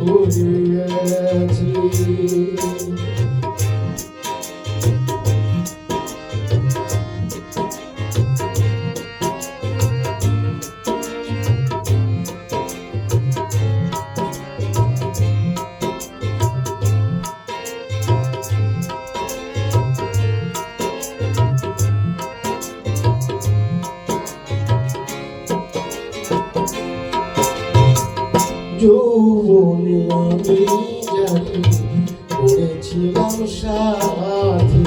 একা যৌবনে আমি জানি করেছিলাম সাথী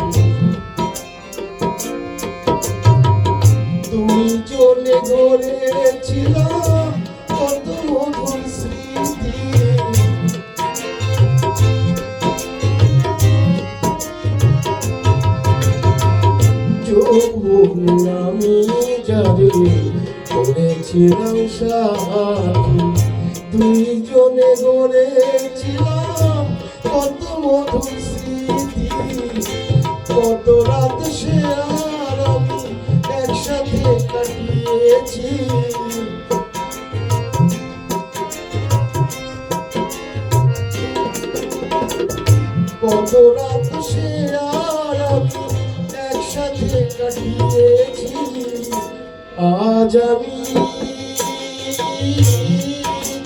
দুই জনে গড়েছিলাম কত মধুর স্মৃতি। যৌবনে আমি জানি করেছিলাম সাথী দুইজনে গড়েছিলাম কত মধুর স্মৃতি। কত রাত সে আর আমি একসাথে কাটিয়েছি। কত রাত সে আর আমি একসাথে কাটিয়েছি। আজ আমি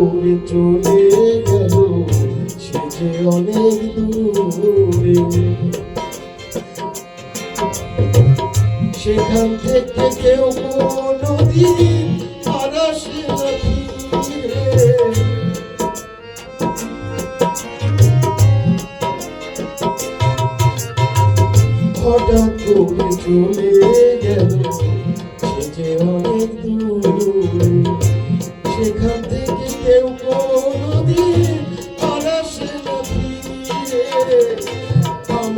করে চলে গেল, সে যে অনেক দূরে। সেখান থেকে কেউ কোনদিন আর আসে হঠাৎ করে চলে গেল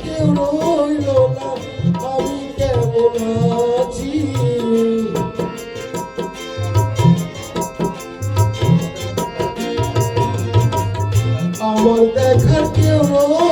কেউ রইল না। আমি আমার দেখার কেউ রইল